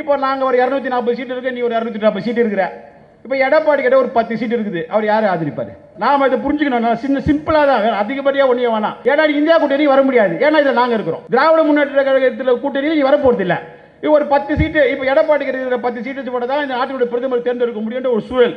இப்போ நாங்கள் ஒரு இரநூத்தி நாற்பது சீட் இருக்கு நீ ஒரு இரநூத்தி நாற்பது சீட் இருக்கிற. இப்போ எடப்பாடி கிட்ட ஒரு பத்து சீட் இருக்குது. அவர் யார் ஆதரிப்பார்? நாம் இதை புரிஞ்சுக்கணும். சின்ன சிம்பிளாக தான். வேணும் அதிகப்படியாக ஒன்றிய வேணாம். ஏன்னா இந்தியா கூட்டணி வர முடியாது. ஏன்னா இதில் நாங்கள் இருக்கிறோம். திராவிட முன்னேற்ற கழகத்தில் கூட்டணி நீ வர இல்லை இப்போ ஒரு பத்து சீட்டு. இப்போ எடப்பாடி கிட்ட பத்து சீட்டு வச்சு போட்டால் தான் இந்த நாட்டினுடைய பிரதமர் தேர்ந்தெடுக்க முடியுன்ற ஒரு சூழல்.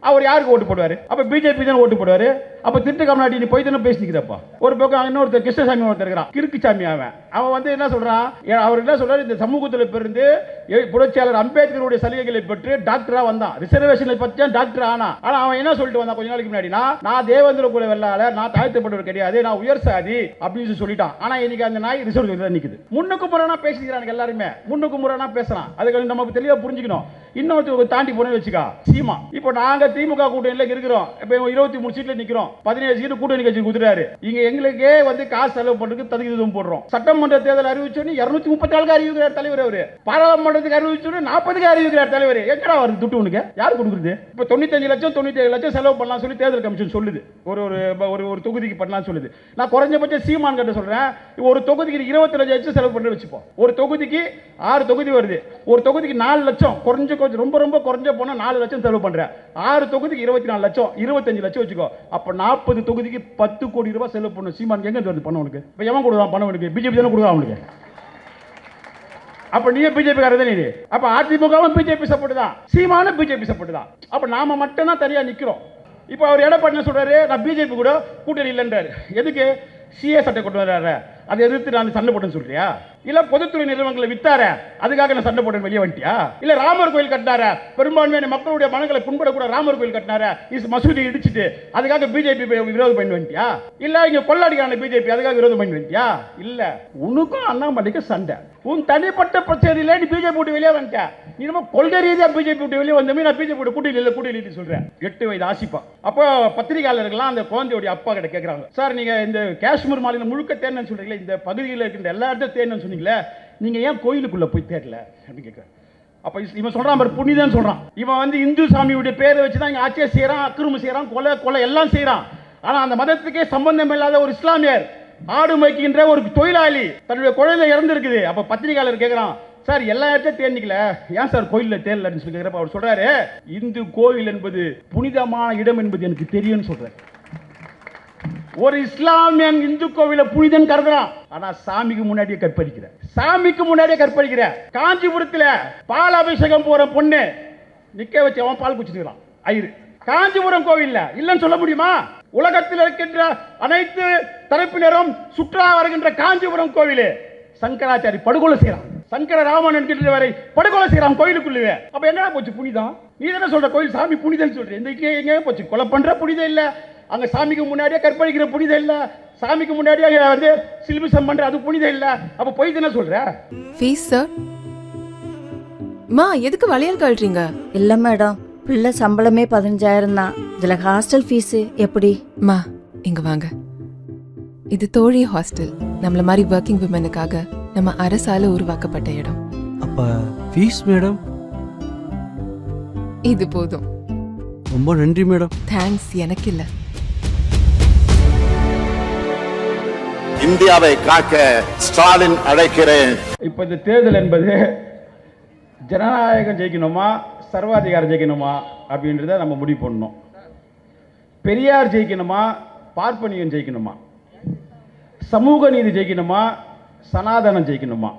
அவர் யாருக்கு ஓட்டு போடுவார்? அப்போ பிஜேபி தானே ஓட்டு போடுவார்? அப்போ திட்டு கமலாட்டி நீ போய் தானே பேசிக்கிறப்பா ஒரு பக்கம் இன்னொருத்தர் கிருஷ்ணசாமி ஒருத்தர் இருக்கிறான். கிறுக்கு சாமி அவன். அவன் வந்து என்ன சொல்கிறான் அவர் என்ன சொல்கிறார் இந்த சமூகத்தில் பிறந்து எ- புரட்சியாளர் அம்பேத்கருடைய சலுகைகளை பெற்று டாக்டராக வந்தான். ரிசர்வேஷனை பற்றி தான் டாக்டர் ஆனா ஆனால் அவன் என்ன சொல்லிட்டு வந்தான் கொஞ்ச நாளைக்கு முன்னாடினா நான் தேவந்திர தேவேந்திர குல வெள்ளாளர் நான் தாழ்த்தப்பட்டவர் கிடையாது நான் உயர் சாதி அப்படின்னு சொல்லி சொல்லிட்டான். ஆனால் இன்னைக்கு அந்த நாய் ரிசர்வ் தான் நிற்குது முன்னுக்கு முறைனா பேசிக்கிறானுங்க எல்லாருமே. முன்னுக்கு முறைனா பேசுறான். அதுக்கு நம்ம தெளிவாக புரிஞ்சுக்கணும். இன்னொருத்தர் தாண்டி போனே வச்சுக்கா சீமா. இப்போ நாங்க திமுக கூட்டணியில் இருக்கிறோம். இப்போ இருபத்தி மூணு சீட்டில் நிற்கிறோம் பதினேழு சீட்டு கூட்டணி கட்சி கொடுத்துட்டாரு. இங்கே எங்களுக்கே வந்து காசு செலவு பண்ணுறதுக்கு தகுதி போடுறோம். சட்டமன்ற தேர்தல் அறிவிச்சோன்னு இருநூத்தி முப்பத்தி நாலுக்கு அறிவிக்கிறார் தலைவர் அவர். பாராளுமன்றத்துக்கு அறிவிச்சோன்னு நாற்பதுக்கு அறிவிக்கிறார் தலைவர். எங்கடா வருது துட்டு உனக்கு? யார் கொடுக்குறது? இப்போ தொண்ணூத்தஞ்சு லட்சம் தொண்ணூத்தி ஏழு லட்சம் செலவு பண்ணலாம் சொல்லி தேர்தல் கமிஷன் சொல்லுது. ஒரு ஒரு ஒரு ஒரு தொகுதிக்கு பண்ணலாம் சொல்லுது. நான் குறைஞ்சபட்சம் சீமான் கிட்ட சொல்கிறேன் ஒரு தொகுதிக்கு இருபத்தி லட்சம் செலவு பண்ணி வச்சுப்போம். ஒரு தொகுதிக்கு ஆறு தொகுதி வருது. ஒரு தொகுதிக்கு நாலு லட்சம் குறைஞ்ச கொஞ்சம் ரொம்ப ரொம்ப குறைஞ்ச போனால் நாலு லட்சம் செலவு பண்ணுறேன் ஆறு தொகுதிக்கு இருபத்தி நாலு லட்சம் இருபத்தஞ்சு லட்சம் வச்சுக்கோ. அப்ப நாற்பது தொகுதிக்கு பத்து கோடி ரூபாய் செலவு பண்ணும் சீமான் எங்கே வந்து வருது பணம் உனக்கு? இப்போ எவன் கொடுக்கலாம் பணம் உனக்கு? பிஜேபி தானே கொடுக்குறான் அவனுக்கு. அப்ப நீயே பிஜேபி காரர் தானே நீ அப்ப அதிமுகவும் பிஜேபி சப்போர்ட் தான். சீமானும் பிஜேபி சப்போர்ட் தான். அப்ப நாம மட்டும் தான் தனியா நிக்கிறோம். இப்போ அவர் எடப்பாடி என்ன சொல்றாரு நான் பிஜேபி கூட கூட்டணி இல்லைன்றாரு. எதுக்கு? சிஏ சட்டை கொண்டு வர்றாரு அதை எதிர்த்து நான் சண்டை போட்டேன்னு சொல்றியா? இல்ல பொதுத்துறை நிறுவனங்களை வித்தார அதுக்காக நான் சண்டை போட்டேன் வெளியே வந்துட்டியா? இல்ல ராமர் கோயில் கட்டினார பெரும்பான்மையான மக்களுடைய மனங்களை புண்படக்கூட ராமர் கோயில் கட்டினார இஸ் மசூதி இடிச்சிட்டு அதுக்காக பிஜேபி விரோதம் பண்ணி வந்துட்டியா? இல்ல இங்க கொள்ளாடிக்கான பிஜேபி அதுக்காக விரோதம் பண்ணி வந்துட்டியா? இல்ல. உனக்கும் அண்ணாமலைக்கும் சண்டை. உன் தனிப்பட்ட பிரச்சனையில நீ பிஜேபி போட்டு வெளியே வந்துட்ட நீ கொள்கை ரீதியாக பிஜேபி விட்டு வெளியே வந்தமே நான் பிஜேபி விட்டு கூட்டணி இல்லை கூட்டணி சொல்கிறேன் எட்டு வயது ஆசிப்பா. அப்போ பத்திரிகையாளர்கள்லாம் அந்த குழந்தையோடைய அப்பா கிட்ட கேட்குறாங்க சார் நீங்கள் இந்த காஷ்மீர் மாநிலம் முழுக்க தேர்னு சொல்கிறீங்களே இந்த பகுதியில் இருக்கின்ற எல்லா இடத்தையும் தேர்னு சொன்னீங்களே நீங்கள் ஏன் கோயிலுக்குள்ளே போய் தேடல அப்படின்னு கேட்கிறேன் அப்போ இவன் சொல்கிறான் பாரு புனிதன் சொல்கிறான் இவன் வந்து இந்து சாமியுடைய பேரை வச்சு தான் இங்கே ஆட்சியை செய்கிறான் அக்கிரமம் செய்கிறான் கொலை கொலை எல்லாம் செய்கிறான் ஆனால் அந்த மதத்துக்கே சம்பந்தம் இல்லாத ஒரு இஸ்லாமியர் ஆடு மேய்க்கின்ற ஒரு தொழிலாளி தன்னுடைய குழந்தை இறந்துருக்குது. அப்போ பத்திரிகையாளர் கேட்குறான் சார் எல்லா இடத்தையும் தேர்ந்திக்கல ஏன் சார் கோயிலில் தேர்லன்னு சொல்லி கேட்குறப்ப அவர் சொல்கிறாரு இந்து கோயில் என்பது புனிதமான இடம் என்பது எனக்கு தெரியும்னு சொல்கிறார் ஒரு இஸ்லாமியன் இந்து கோவில புனிதன் கருதுறான். ஆனா சாமிக்கு முன்னாடியே கற்பழிக்கிற. சாமிக்கு முன்னாடியே கற்பழிக்கிற. காஞ்சிபுரத்துல பால் அபிஷேகம் போற பொண்ணு நிக்க வச்சு அவன் பால் குடிச்சிருக்கான் ஐயரு. காஞ்சிபுரம் கோவில்ல. இல்லைன்னு சொல்ல முடியுமா? உலகத்தில் இருக்கின்ற அனைத்து தரப்பினரும் சுற்றுலா வருகின்ற காஞ்சிபுரம் கோவிலு. சங்கராச்சாரி படுகொலை செய்யறான். சங்கர ராமன் என்கின்றவரை படுகொலை செய்யறான் கோயிலுக்குள்ளவே அப்ப என்னடா போச்சு புனிதம்? நீ தானே சொல்ற கோயில் சாமி புனிதம் சொல்ற. இந்த இங்கே எங்கே போச்சு. கொலை பண்ற புனிதம் இல்ல. அங்க சாமிக்கு முன்னாடியே கற்பழிக்கிற புனிதம் இல்ல. சாமிக்கு முன்னாடியே வந்து சிலுமிசம் பண்ற அது புனிதம் இல்ல. அப்ப போய் தானே சொல்ற? ஃபீஸ் சார் மா எதுக்கு வளையல் கழட்டுறீங்க இல்லை மேடம் பிள்ளை சம்பளமே பதினஞ்சாயிரம் தான். இதில் ஹாஸ்டல் ஃபீஸு எப்படி? மா இங்க வாங்க. இது தோழி ஹாஸ்டல் நம்மள மாதிரி ஒர்க்கிங் விமனுக்காக நம்ம அரசால உருவாக்கப்பட்ட இடம். அப்ப ஃபீஸ் மேடம் இது போதும். ரொம்ப நன்றி மேடம் தேங்க்ஸ் எனக்கு இல்ல இந்தியாவை காக்க ஸ்டாலின் அழைக்கிறேன். இப்போ இந்த தேர்தல் என்பது ஜனநாயகம் ஜெயிக்கணுமா சர்வாதிகாரம் ஜெயிக்கணுமா அப்படின்றத நம்ம முடிவு பண்ணணும். பெரியார் ஜெயிக்கணுமா பார்ப்பனியம் ஜெயிக்கணுமா? சமூக நீதி ஜெயிக்கணுமா சனாதனம் ஜெயிக்கணுமா?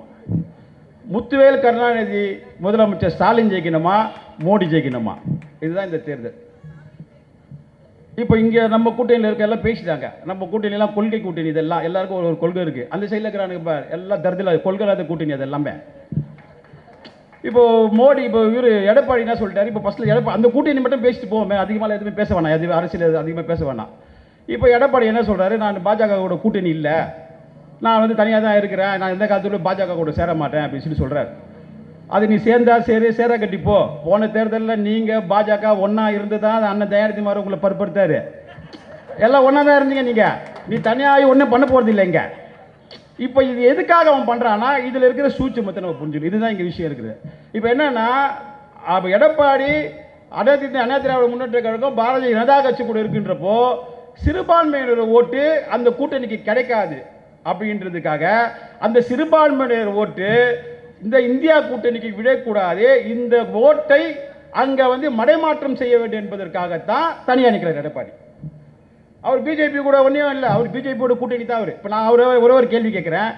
முத்துவேல் கருணாநிதி முதலமைச்சர் ஸ்டாலின் ஜெயிக்கணுமா? மோடி ஜெயிக்கணுமா? இதுதான் இந்த தேர்தல். இப்போ இங்கே நம்ம கூட்டணியில் இருக்க எல்லாம் பேசிட்டாங்க. நம்ம கூட்டணியெல்லாம் கொள்கை கூட்டணி இதெல்லாம். எல்லாருக்கும் ஒரு ஒரு கொள்கை இருக்குது அந்த சைடில் இருக்கிறானுங்க இப்போ எல்லாம் தர்தில் கொள்கை இல்லாத கூட்டணி அது எல்லாமே. இப்போது மோடி இப்போ இவர் எடப்பாடி என்ன சொல்லிட்டாரு? இப்போ ஃபஸ்ட்டில் எடப்பாடி அந்த கூட்டணி மட்டும் பேசிட்டு போவோமே. அதிகமாக எதுவுமே பேச வேணாம். எதுவும் அரசியல் அதிகமாக பேச வேணாம். இப்போ எடப்பாடி என்ன சொல்கிறாரு நான் பாஜகவோட கூட்டணி இல்லை. நான் வந்து தனியாக தான் இருக்கிறேன். நான் எந்த காலத்துலையும் பாஜக கூட சேர மாட்டேன் அப்படின்னு சொல்லி சொல்கிறார் அது நீ சேர்ந்தா சரி சேர கட்டிப்போ போன தேர்தலில் நீங்கள் பாஜக ஒன்றா இருந்து தான் அண்ணன் தயாரித்து மாதிரி உங்களை பருப்படுத்தாரு. எல்லாம் ஒன்றா தான் இருந்தீங்க நீங்கள் நீ தனியாக ஒன்றும் பண்ண போகிறது இல்லைங்க. இப்போ இது எதுக்காக அவன் பண்ணுறான்னா இதில் இருக்கிற சூட்சமத்தை நம்ம புரிஞ்சுக்கணும். இதுதான் இங்கே விஷயம் இருக்குது. இப்போ என்னென்னா அப்போ எடப்பாடி அனைத்து அண்ணா திராவிட முன்னேற்ற கழகம் பாரதிய ஜனதா கட்சி கூட இருக்கின்றப்போ சிறுபான்மையினர் ஓட்டு அந்த கூட்டணிக்கு கிடைக்காது. அப்படின்றதுக்காக அந்த சிறுபான்மையினர் ஓட்டு இந்த இந்தியா கூட்டணிக்கு விடக்கூடாது இந்த ஓட்டை அங்க வந்து மடைமாற்றம் செய்ய வேண்டும் என்பதற்காகத்தான் தனியாக நிற்கிறார் எடப்பாடி. அவர் பிஜேபி கூட ஒன்றும் இல்லை. அவர் பிஜேபியோட கூட்டணி தான் அவர். இப்போ நான் அவரை ஒரே ஒரு கேள்வி கேட்குறேன்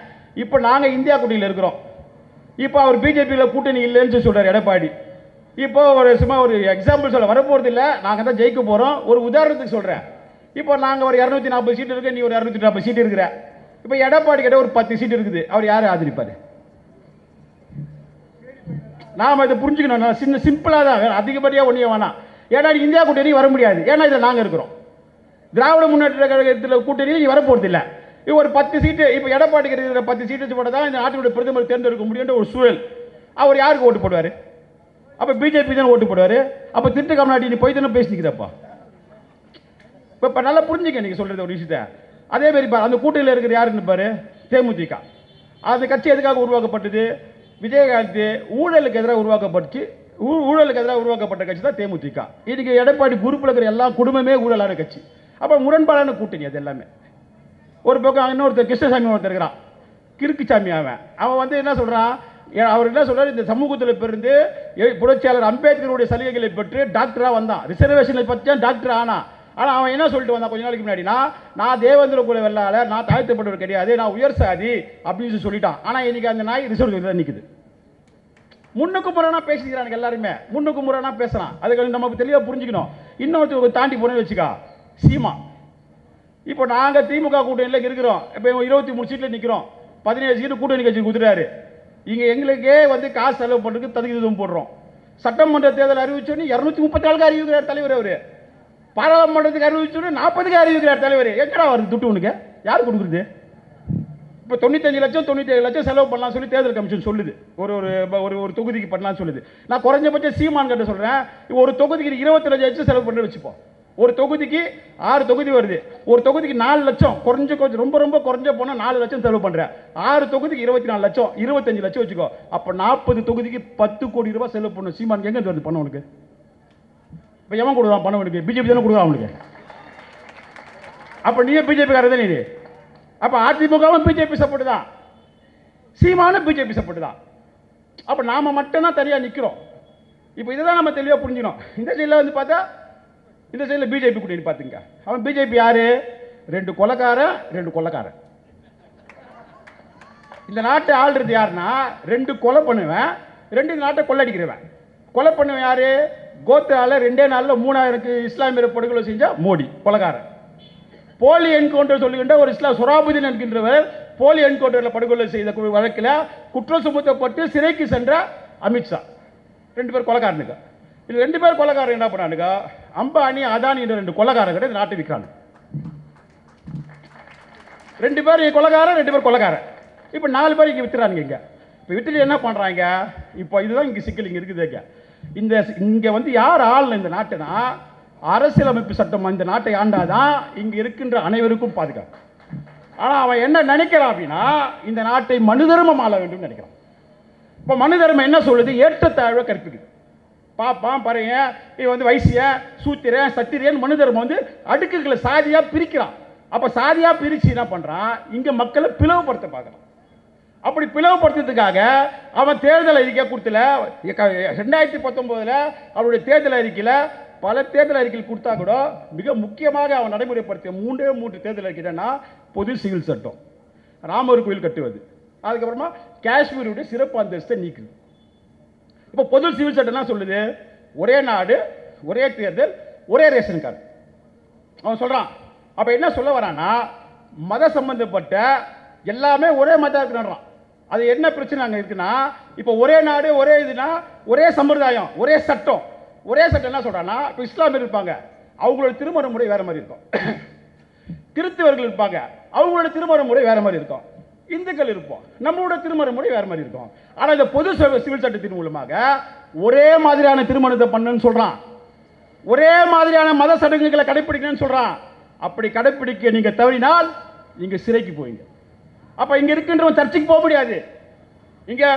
இப்போ நாங்கள் இந்தியா கூட்டணியில் இருக்கிறோம். இப்போ அவர் பிஜேபியில் கூட்டணி இல்லைன்னு சொல்கிறார் எடப்பாடி. இப்போ ஒரு சும்மா ஒரு எக்ஸாம்பிள் சொல்ல வரப்போகிறது இல்லை. நாங்கள் தான் ஜெயிக்க போகிறோம் ஒரு உதாரணத்துக்கு சொல்கிறேன் இப்போ நாங்கள் ஒரு இரநூத்தி நாற்பது சீட் இருக்கு நீ ஒரு இரநூத்தி நாற்பது சீட் இருக்கிற. இப்போ எடப்பாடி கிட்ட ஒரு பத்து சீட் இருக்குது. அவர் யாரை ஆதரிப்பார்? நாம் இதை புரிஞ்சுக்கணும். நான் சின்ன சிம்பிளாக தான். வேணும் அதிகப்படியாக ஒன்றே வேணாம். ஏன்னா இந்தியா கூட்டணி வர முடியாது. ஏன்னா இதில் நாங்கள் இருக்கிறோம். திராவிட முன்னேற்ற கழகத்தில் கூட்டணி நீ வரப்போகிறது இல்லை இது ஒரு பத்து சீட்டு இப்போ எடப்பாடி இருக்கிற பத்து சீட்டு வச்சு போட்டால் தான் இந்த நாட்டினுடைய பிரதமர் தேர்ந்தெடுக்க முடியுன்ற ஒரு சூழல். அவர் யாருக்கு ஓட்டு போடுவார்? அப்போ பிஜேபி தானே ஓட்டு போடுவார்? அப்போ திட்டு கம்நாட்டி நீ போய் தானே பேசிக்கிறப்பா இப்போ நல்லா புரிஞ்சுக்க நீங்கள் சொல்கிறது ஒரு விஷயத்த. அதே மாதிரி பாரு அந்த கூட்டணியில் இருக்கிற யாருன்னு பாரு? தேமுதிக. அந்த கட்சி எதுக்காக உருவாக்கப்பட்டது? விஜயகாந்த் ஊழலுக்கு எதிராக உருவாக்கப்பட்டுச்சு. ஊ- ஊழலுக்கு எதிராக உருவாக்கப்பட்ட கட்சி தான் தேமுதிக. இன்னைக்கு எடப்பாடி குரூப்பில் இருக்கிற எல்லா குடும்பமே ஊழலான கட்சி. அப்போ முரண்பாடான கூட்டணி அது எல்லாமே. ஒரு பக்கம் இன்னொருத்தர் கிருஷ்ணசாமி ஒருத்தர் இருக்கிறான். கிறுக்குச்சாமி அவன். அவன் வந்து என்ன சொல்கிறான் அவர் என்ன சொல்றாரு? இந்த சமூகத்தில் பிறந்து புரட்சியாளர் அம்பேத்கருடைய சலுகைகளை பெற்று டாக்டராக வந்தான். ரிசர்வேஷனை பற்றியான் டாக்டர் ஆனா. ஆனால் அவன் என்ன சொல்லிட்டு வந்தான் கொஞ்ச நாளைக்கு முன்னாடினா நான் தேவேந்திர குல வெள்ளாளர் நான் தாழ்த்தப்பட்டவர் கிடையாது நான் உயர் சாதி அப்படின்னு சொல்லி சொல்லிட்டான். ஆனால் இன்னைக்கு அந்த நாய் ரிசர்வ் தான் நிற்குது முன்னுக்கு முறைனா பேசிக்கிறானுங்க எல்லாருமே. முன்னுக்கு முறைனா பேசுகிறான் அதுக்கு நம்ம தெளிவாக புரிஞ்சுக்கணும். இன்னொருத்தர் தாண்டி போனேன்னு வச்சுக்கா சீமா. இப்போ நாங்கள் திமுக கூட்டணியில் இருக்கிறோம். இப்போ இருபத்தி மூணு சீட்டில் நிற்கிறோம் பதினேழு சீட்டு கூட்டணி கட்சி கொடுத்துட்டாரு. இங்கே எங்களுக்கே வந்து காசு செலவு பண்ணுறதுக்கு தகுதி போடுறோம். சட்டமன்ற தேர்தல் அறிவிச்சோன்னு இரநூத்தி முப்பத்தி நாலுக்கு அறிவிக்கிறார் தலைவர் அவர். பாராளுமன்றத்துக்கு அறிவிச்சோன்னு நாற்பதுக்கு அறிவிக்கிறார் தலைவர். எங்கடா வருது துட்டு உனக்கு? யார் கொடுக்குறது? இப்போ தொண்ணூத்தஞ்சு லட்சம் தொண்ணூத்தேழு லட்சம் செலவு பண்ணலாம் சொல்லி தேர்தல் கமிஷன் சொல்லுது. ஒரு ஒரு ஒரு ஒரு தொகுதிக்கு பண்ணலாம்னு சொல்லுது. நான் குறைஞ்சபட்சம் சீமான் கிட்ட சொல்கிறேன் ஒரு தொகுதிக்கு இருபத்தி லட்சம் செலவு பண்ணி வச்சுப்போம். ஒரு தொகுதிக்கு ஆறு தொகுதி வருது. ஒரு தொகுதிக்கு நாலு லட்சம். குறைஞ்ச கொஞ்சம் ரொம்ப ரொம்ப குறைஞ்ச போனால் நாலு லட்சம் செலவு பண்ணுறேன் ஆறு தொகுதிக்கு இருபத்தி நாலு லட்சம் இருபத்தஞ்சு லட்சம் வச்சுக்கோ. அப்போ நாற்பது தொகுதிக்கு பத்து கோடி ரூபாய் செலவு பண்ணணும் சீமான் எங்கே வருது பண்ண உனக்கு? இப்போ எவன் கொடுக்குறான் பணம் உனக்கு? பிஜேபி தானே கொடுக்குறான் அவனுக்கு அப்போ நீயே பிஜேபி காரர் தானே நீ அப்போ அதிமுகவும் பிஜேபி சப்போர்ட் தான். சீமானும் பிஜேபி சப்போர்ட் தான். அப்போ நாம் மட்டும்தான் தனியாக நிற்கிறோம் இப்போ இதுதான் நம்ம தெளிவாக புரிஞ்சிடும் இந்த சைடில் வந்து பார்த்தா இந்த சைடில் பிஜேபி கூட்டணி பார்த்துங்க அவன் பிஜேபி யாரு? ரெண்டு கொலைக்காரன் ரெண்டு கொலைக்காரன் இந்த நாட்டை ஆள்றது யாருன்னா ரெண்டு கொலை பண்ணுவேன் ரெண்டு இந்த நாட்டை கொள்ளடிக்கிறவன் கொலை பண்ணுவேன் யாரு? கோத்ரால ரெண்டே நாளில் மூணாயிரக்கு இஸ்லாமியர் படுகொலை செஞ்சால் மோடி கொலைக்காரன் போலி என்கவுண்டர் சொல்லுகின்ற ஒரு இஸ்லாம் சுராபுதீன் என்கின்றவர் போலி என்கவுண்டரில் படுகொலை செய்த வழக்கில் குற்றம் சுமத்தப்பட்டு சிறைக்கு சென்ற அமித்ஷா ரெண்டு பேர் கொலைக்காரனுங்க இது ரெண்டு பேர் கொலகாரன் என்ன பண்ணானுங்க? அம்பானி அதானி என்ற ரெண்டு கொலைக்காரங்க இந்த நாட்டை விற்கிறாங்க. ரெண்டு பேர் கொலகாரன் ரெண்டு பேர் கொலைக்காரன் இப்போ நாலு பேர் இங்கே விற்றுறானுங்க இங்கே. இப்போ விற்றுட்டு என்ன பண்ணுறாங்க இப்போ இதுதான் இங்கே சிக்கல் இங்கே இருக்குது இங்கே இந்த இங்கே வந்து யார் ஆள் இந்த நாட்டுனா அரசியலமைப்பு சட்டம் இந்த நாட்டை ஆண்டாதான் இங்கே இருக்கின்ற அனைவருக்கும் பாதுகாப்பு. ஆனால் அவன் என்ன நினைக்கிறான் அப்படின்னா இந்த நாட்டை மனு தர்மம் ஆள வேண்டும் நினைக்கிறான். இப்போ மனு தர்மம் என்ன சொல்லுது? ஏற்றத்தாழ்வை கற்பிக்குது. பாப்பான் பாருங்க இவன் வந்து வைசிய சூத்திரன் சத்திரியன் மனு தர்மம் வந்து அடுக்குகளை சாதியாக பிரிக்கிறான். அப்போ சாதியாக பிரித்து என்ன பண்ணுறான் இங்கே மக்களை பிளவுபடுத்த பார்க்குறான். அப்படி பிளவுபடுத்துறதுக்காக அவன் தேர்தல் அறிக்கை கொடுத்துல. ரெண்டாயிரத்தி பத்தொம்போதில் அவருடைய தேர்தல் அறிக்கையில் பல தேர்தல் அறிக்கையில் கொடுத்தா கூட மிக முக்கியமாக அவன் நடைமுறைப்படுத்திய மூன்றே மூன்று தேர்தல் அறிக்கை என்னன்னா பொது சிவில் சட்டம். ராமர் கோயில் கட்டுவது. அதுக்கப்புறமா காஷ்மீருடைய சிறப்பு அந்தஸ்தை நீக்குது. இப்போ பொது சிவில் சட்டம்லாம் சொல்லுது? ஒரே நாடு ஒரே தேர்தல் ஒரே ரேஷன் கார்டு. அவன் சொல்கிறான் அப்போ என்ன சொல்ல வரான்னா மத சம்பந்தப்பட்ட எல்லாமே ஒரே மதம் இருக்குன்றான். அது என்ன பிரச்சனை அங்கே இருக்குன்னா இப்போ ஒரே நாடு ஒரே இதுனா ஒரே சம்பிரதாயம் ஒரே சட்டம். ஒரே சட்டம் என்ன சொல்கிறான்னா இப்போ இஸ்லாமியர் இருப்பாங்க. அவங்களோட திருமண முறை வேறு மாதிரி இருக்கும். கிறிஸ்தவர்கள் இருப்பாங்க. அவங்களோட திருமண முறை வேறு மாதிரி இருக்கும். இந்துக்கள் இருப்போம். நம்மளோட திருமண முறை வேறு மாதிரி இருக்கும். ஆனால் இந்த பொது சிவில் சட்டத்தின் மூலமாக ஒரே மாதிரியான திருமணத்தை பண்ணுன்னு சொல்கிறான் ஒரே மாதிரியான மத சடங்குகளை கடைப்பிடிக்கணும்னு சொல்கிறான் அப்படி கடைப்பிடிக்க நீங்கள் தவறினால் நீங்கள் சிறைக்கு போயிங்க அப்போ இங்கே இருக்கின்றவன் சர்ச்சைக்கு போக முடியாது. இங்கே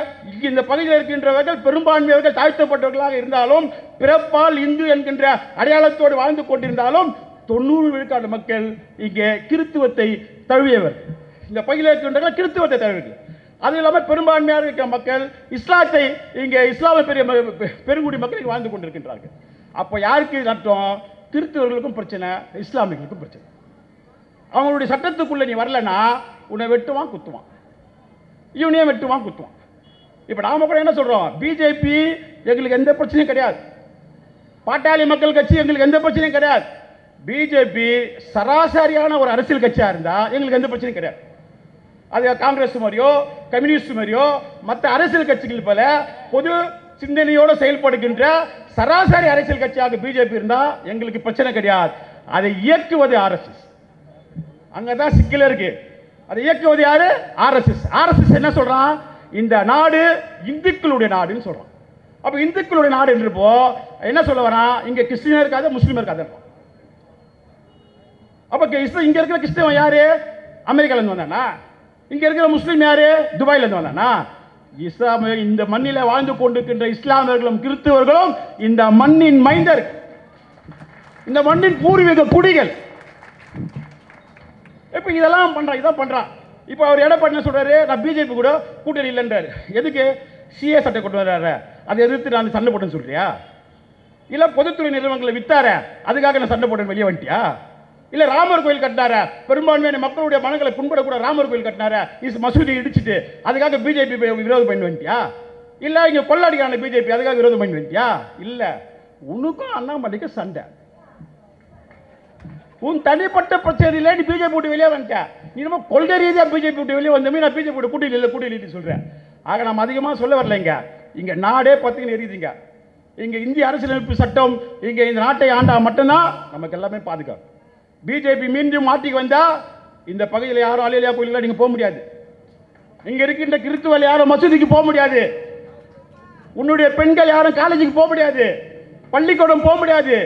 இந்த பகுதியில் இருக்கின்றவர்கள் பெரும்பான்மையவர்கள் தாழ்த்தப்பட்டவர்களாக இருந்தாலும் பிறப்பால் இந்து என்கின்ற அடையாளத்தோடு வாழ்ந்து கொண்டிருந்தாலும் தொண்ணூறு விழுக்காடு மக்கள் இங்கே கிறித்துவத்தை தழுவியவர். இந்த பகுதியில் இருக்கின்றவர்கள் கிறித்துவத்தை தழுவது அது இல்லாமல் பெரும்பான்மையாக இருக்கிற மக்கள் இஸ்லாத்தை இங்கே இஸ்லாமிய பெரிய பெருங்குடி மக்கள் இங்கே வாழ்ந்து கொண்டிருக்கின்றார்கள். அப்போ யாருக்கு நட்டம் கிறிஸ்தவர்களுக்கும் பிரச்சனை இஸ்லாமியர்களுக்கும் பிரச்சனை. அவங்களுடைய சட்டத்துக்குள்ளே நீ வரலன்னா உன்னை வெட்டுவான் குத்துவான். இவனையும் வெட்டுவான் குத்துவான். இப்போ நாம் கூட என்ன சொல்கிறோம் பிஜேபி எங்களுக்கு எந்த பிரச்சனையும் கிடையாது. பாட்டாளி மக்கள் கட்சி எங்களுக்கு எந்த பிரச்சனையும் கிடையாது. பிஜேபி சராசரியான ஒரு அரசியல் கட்சியாக இருந்தால் எங்களுக்கு எந்த பிரச்சனையும் கிடையாது. அது காங்கிரஸ் மாதிரியோ கம்யூனிஸ்ட் மாதிரியோ மற்ற அரசியல் கட்சிகள் போல பொது சிந்தனையோடு செயல்படுகின்ற சராசரி அரசியல் கட்சியாக பிஜேபி இருந்தால் எங்களுக்கு பிரச்சனை கிடையாது. அதை இயக்குவது ஆர்எஸ்எஸ் அங்கதான் சிக்கல் இருக்குது அதை இயக்குவது யாரு? ஆர்எஸ்எஸ் ஆர்எஸ்எஸ் என்ன சொல்றான்? இந்த நாடு இந்துக்களுடைய நாடுன்னு சொல்றான். அப்போ இந்துக்களுடைய நாடு என்றப்போ என்ன சொல்ல வரான் இங்க கிறிஸ்டியன் இருக்காது முஸ்லீம் இருக்காது அப்போ கிறிஸ்த- இங்க இருக்கிற கிறிஸ்தவன் யாரு? அமெரிக்கால இருந்து வந்தானா? இங்க இருக்கிற முஸ்லீம் யாரு? துபாயில இருந்து வந்தானா? இஸ்லாம் இந்த மண்ணில வாழ்ந்து கொண்டிருக்கின்ற இஸ்லாமியர்களும் கிறிஸ்தவர்களும் இந்த மண்ணின் மைந்தர். இந்த மண்ணின் பூர்வீக குடிகள். இப்போ இதெல்லாம் பண்ணுறான் இதான் பண்ணுறான் இப்போ அவர் எடப்பாடி என்ன சொல்றாரு நான் பிஜேபி கூட கூட்டணி இல்லைன்றாரு. எதுக்கு? சிஏ சட்டை கொண்டு வர்றாரு. அதை எதிர்த்து நான் சண்டை போட்டேன்னு சொல்கிறியா இல்லை பொதுத்துறை நிறுவனங்களை வித்தார அதுக்காக நான் சண்டை போட்டேன் வெளியே வந்துட்டியா? இல்லை ராமர் கோயில் கட்டினார பெரும்பான்மையான மக்களுடைய மனங்களை புண்படக்கூட ராமர் கோயில் கட்டினார இஸ் மசூதி இடிச்சிட்டு அதுக்காக பிஜேபி விரோதம் பண்ணி வந்துட்டியா? இல்லை இங்கே கொள்ளாடிக்கான பிஜேபி அதுக்காக விரோதம் பண்ணி வந்துட்டியா? இல்லை. உனக்கும் அண்ணாமலைக்கும் சண்டை. உன் தனிப்பட்ட பிரச்சனையில நீ பிஜேபி விட்டு வெளியே வந்துட்ட. நீ நம்ம கொள்கை ரீதியாக பிஜேபி விட்டு வெளியே வந்தமே நான் பிஜேபி விட்டு கூட்டணி இல்லை கூட்டணி சொல்கிறேன் ஆக நம்ம அதிகமாக சொல்ல வரலைங்க இங்கே. நாடே பத்துக்கு எரியுதுங்க. இங்கே இந்திய அரசியலமைப்பு சட்டம் இங்கே இந்த நாட்டை ஆண்டா மட்டும்தான் நமக்கு எல்லாமே பாதுகாப்பு. பிஜேபி மீண்டும் மாட்டிக்கு வந்தால் இந்த பகுதியில் யாரும் அலையிலையா கோயிலுக்கு நீங்கள் போக முடியாது. இங்கே இருக்கின்ற கிறித்துவல் யாரும் மசூதிக்கு போக முடியாது. உன்னுடைய பெண்கள் யாரும் காலேஜுக்கு போக முடியாது. பள்ளிக்கூடம் போக முடியாது.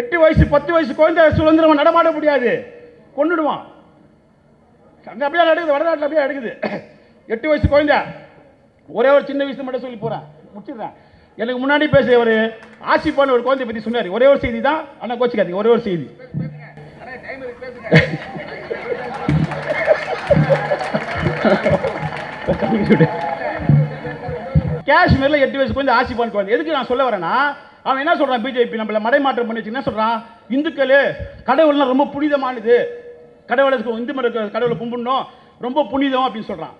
எட்டு வயசு பத்து வயசு குழந்தை சுதந்திரமா நடமாட முடியாது. கொண்டுடுவான் அங்கே அப்படியே நடக்குது வடநாட்டில் அப்படியே நடக்குது. எட்டு வயசு குழந்தை. ஒரே ஒரு சின்ன விஷயம் மட்டும் சொல்லி போகிறேன் முடிச்சிடுறேன். எனக்கு முன்னாடி பேசிய ஒரு ஆசிப்பான ஒரு குழந்தை பற்றி சொன்னார். ஒரே ஒரு செய்தி தான். ஆனால் கோச்சிக்காதீங்க. ஒரே ஒரு செய்தி. காஷ்மீரில் எட்டு வயசு குழந்தை ஆசிபான் குழந்தை. எதுக்கு நான் சொல்ல வரேன்னா அவன் என்ன சொல்கிறான் பிஜேபி நம்மள மடைமாற்றம் பண்ணி வச்சு என்ன இந்துக்கள் கடவுள்னா ரொம்ப புனிதமானது. கடவுளை இந்து மத கடவுளை கும்பிடணும். ரொம்ப புனிதம் அப்படின்னு சொல்கிறான்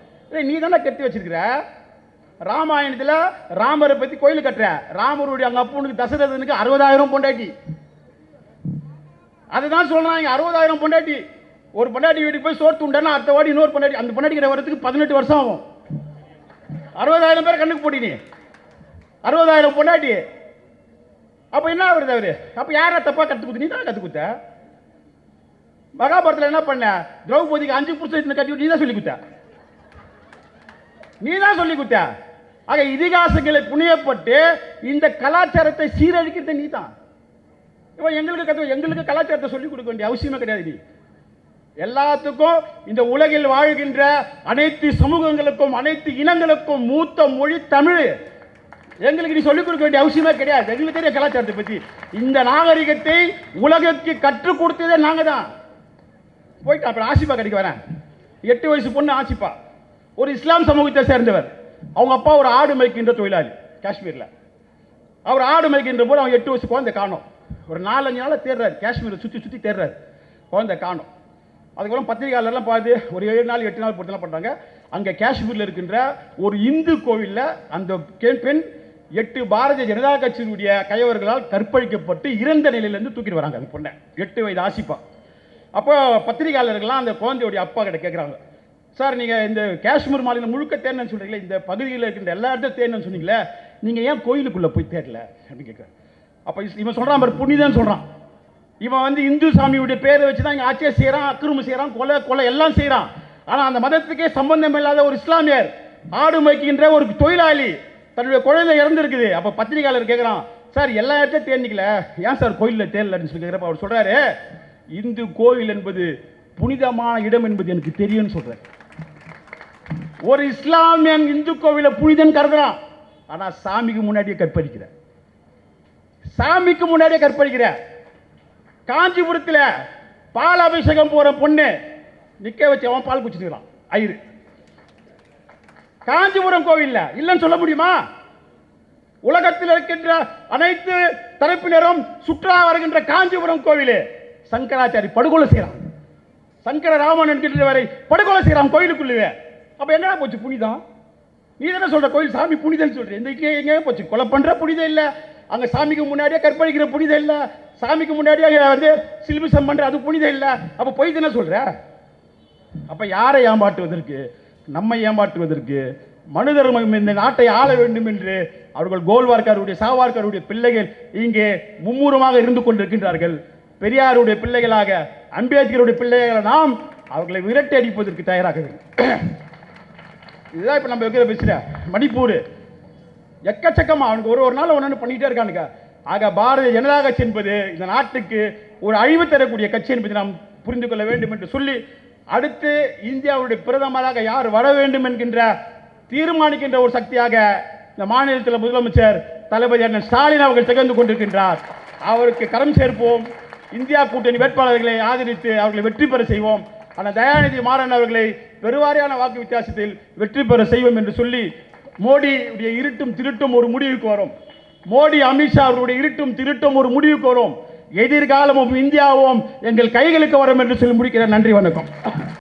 நீ தானே கட்டி வச்சிருக்கிற? ராமாயணத்தில் ராமரை பற்றி கோயில் கட்டுற. ராமருடைய அங்கே அப்பனுக்கு தசரதனுக்கு அறுபதாயிரம் பொண்டாட்டி. அதுதான் சொல்கிறான் இங்கே அறுபதாயிரம் பொண்டாட்டி. ஒரு பொண்டாட்டி வீட்டுக்கு போய் சோர்த்து உண்டானா அடுத்த வாடி இன்னொரு பொண்டாட்டி அந்த பொண்டாட்டி கிட்ட வரதுக்கு பதினெட்டு வருஷம் ஆகும். அறுபதாயிரம் பேர் கண்ணுக்கு போட்டி நீ. அறுபதாயிரம் பொண்டாட்டி. அப்போ என்ன வருது அவரு? அப்போ யாரா தப்பா கற்று கொடுத்து நீ தான் கத்து கொடுத்த மகாபாரத்தில் என்ன பண்ண? திரௌபதிக்கு அஞ்சு புருஷன் கட்டி நீ தான் சொல்லி கொடுத்த. நீ தான் சொல்லி கொடுத்த. ஆக இதிகாசங்களை புனியப்பட்டு இந்த கலாச்சாரத்தை சீரழிக்கிறது நீ தான். இவன் எங்களுக்கு கற்று எங்களுக்கு கலாச்சாரத்தை சொல்லிக் கொடுக்க வேண்டிய அவசியமே கிடையாது நீ. எல்லாத்துக்கும் இந்த உலகில் வாழ்கின்ற அனைத்து சமூகங்களுக்கும் அனைத்து இனங்களுக்கும் மூத்த மொழி தமிழ். எங்களுக்கு நீ சொல்லிக் கொடுக்க வேண்டிய அவசியமே கிடையாது. எங்களுக்கு தெரிய கலாச்சாரத்தை பத்தி. இந்த நாகரிகத்தை உலகத்துக்கு கற்றுக் கொடுத்ததே நாங்க தான். போயிட்டு அப்புறம் ஆசிப்பா கடைக்கு வரேன். எட்டு வயசு பொண்ணு ஆசிப்பா. ஒரு இஸ்லாம் சமூகத்தை சேர்ந்தவர். அவங்க அப்பா ஒரு ஆடு மேய்க்கின்ற தொழிலாளி காஷ்மீரில். அவர் ஆடு மேய்க்கின்ற போது அவன் எட்டு வயசு குழந்தை காணும். ஒரு நாலஞ்சு நாளாக தேடுறாரு. காஷ்மீரை சுற்றி சுற்றி தேடுறாரு. குழந்தை காணும். அதுக்கப்புறம் பத்திரிகையாளர்லாம் பார்த்து ஒரு ஏழு நாள் எட்டு நாள் பொறுத்தலாம் பண்ணுறாங்க அங்கே காஷ்மீரில் இருக்கின்ற ஒரு இந்து கோவிலில் அந்த பெண் எட்டு பாரதிய ஜனதா கட்சியினுடைய கையவர்களால் கற்பழிக்கப்பட்டு இறந்த நிலையிலேருந்து தூக்கிட்டு வராங்க அந்த பொண்ணை. எட்டு வயது ஆசிப்பா. அப்போ பத்திரிகையாளர்கள்லாம் அந்த குழந்தையுடைய அப்பா கிட்ட கேட்குறாங்க சார் நீங்கள் இந்த காஷ்மீர் மாநிலம் முழுக்க தேடணும்னு சொல்கிறீங்களே இந்த பகுதியில் இருக்கின்ற எல்லா இடத்தையும் தேடணும்னு சொன்னீங்களே நீங்கள் ஏன் கோயிலுக்குள்ளே போய் தேடல? அப்படின்னு கேட்குறேன் அப்போ இவன் சொல்கிறான் அவர் புனிதன்னு சொல்கிறான் இவன் வந்து இந்து சாமியுடைய பேரை வச்சு தான் இங்கே ஆட்சியை செய்கிறான் அக்கிரமம் செய்கிறான் கொலை கொலை எல்லாம் செய்கிறான் ஆனால் அந்த மதத்துக்கே சம்பந்தம் இல்லாத ஒரு இஸ்லாமியர் ஆடு மேய்க்கின்ற ஒரு தொழிலாளி தன்னுடைய குழந்தை இறந்துருக்குது. அப்போ பத்திரிகையாளர் கேட்குறான் சார் எல்லா இடத்தையும் தேர்ந்திக்கல ஏன் சார் கோயிலில் தேர்லன்னு சொல்லி கேட்குறப்ப அவர் சொல்கிறாரு இந்து கோயில் என்பது புனிதமான இடம் என்பது எனக்கு தெரியும்னு சொல்கிறார் ஒரு இஸ்லாமியன் இந்து கோவிலை புனிதன் கருதுறான். ஆனால் சாமிக்கு முன்னாடியே கற்பழிக்கிற. சாமிக்கு முன்னாடியே கற்பழிக்கிற. காஞ்சிபுரத்தில் பால் அபிஷேகம் போற பொண்ணு நிக்க வச்சு அவன் பால் குச்சிட்டுக்கிறான் ஐயரு. காஞ்சிபுரம் கோவில்ல இல்லைன்னு சொல்ல முடியுமா? உலகத்தில் இருக்கின்ற அனைத்து தரப்பினரும் சுற்றுலா வருகின்ற காஞ்சிபுரம் கோவிலே. சங்கராச்சாரி படுகொலை செய்கிறான் சங்கரராமன் என்கின்றவரை படுகொலை செய்கிறான் கோயிலுக்குள்ளே அப்போ என்னடா போச்சு புனிதம்? நீ தானே சொல்ற கோயில் சாமி புனிதன்னு சொல்கிறேன் இந்த இங்கே போச்சு. கொலை பண்ற புனிதம் இல்ல. அங்கே சாமிக்கு முன்னாடியே கற்பழிக்கிற புனிதம் இல்லை. சாமிக்கு முன்னாடியே வந்து சிலிபிசம் பண்ணுற அது புனிதம் இல்லை. அப்போ பொய் தானே சொல்கிற அப்போ யாரை ஏமாற்றுவதற்கு? நம்மை ஏமாற்றுவதற்கு மனு தர்மம் இந்த நாட்டை ஆள வேண்டும் என்று அவர்கள் கோல்வார்காருடைய சாவார்க்காருடைய பிள்ளைகள் இங்கே மும்முரமாக இருந்து கொண்டிருக்கின்றார்கள். பெரியாருடைய பிள்ளைகளாக அம்பேத்கருடைய பிள்ளைகளாக நாம் அவர்களை விரட்டி அடிப்பதற்கு தயாராக வேண்டும் இதுதான் இப்போ நம்ம வைக்கிற பேசுகிற மணிப்பூர் எக்கச்சக்கமாக அவனுக்கு ஒரு ஒரு நாள் ஒன்று பண்ணிகிட்டே இருக்கானுங்க. ஆக பாரதிய ஜனதா கட்சி என்பது இந்த நாட்டுக்கு ஒரு அழிவு தரக்கூடிய கட்சி என்பதை நாம் புரிந்து கொள்ள வேண்டும் என்று சொல்லி அடுத்து இந்தியாவுடைய பிரதமராக யார் வர வேண்டும் என்கின்ற தீர்மானிக்கின்ற ஒரு சக்தியாக இந்த மாநிலத்தில் முதலமைச்சர் தளபதி அண்ணன் ஸ்டாலின் அவர்கள் திகழ்ந்து கொண்டிருக்கின்றார். அவருக்கு கரம் சேர்ப்போம். இந்தியா கூட்டணி வேட்பாளர்களை ஆதரித்து அவர்களை வெற்றி பெற செய்வோம். ஆனால் தயாநிதி மாறன் அவர்களை பெருவாரியான வாக்கு வித்தியாசத்தில் வெற்றி பெற செய்வோம் என்று சொல்லி மோடியுடைய இருட்டும் திருட்டும் ஒரு முடிவுக்கு வரும். மோடி அமித்ஷா அவருடைய இருட்டும் திருட்டும் ஒரு முடிவுக்கு வரும். எதிர்காலமும் இந்தியாவும் எங்கள் கைகளுக்கு வரும் என்று சொல்லி முடிக்கிறேன் நன்றி வணக்கம்.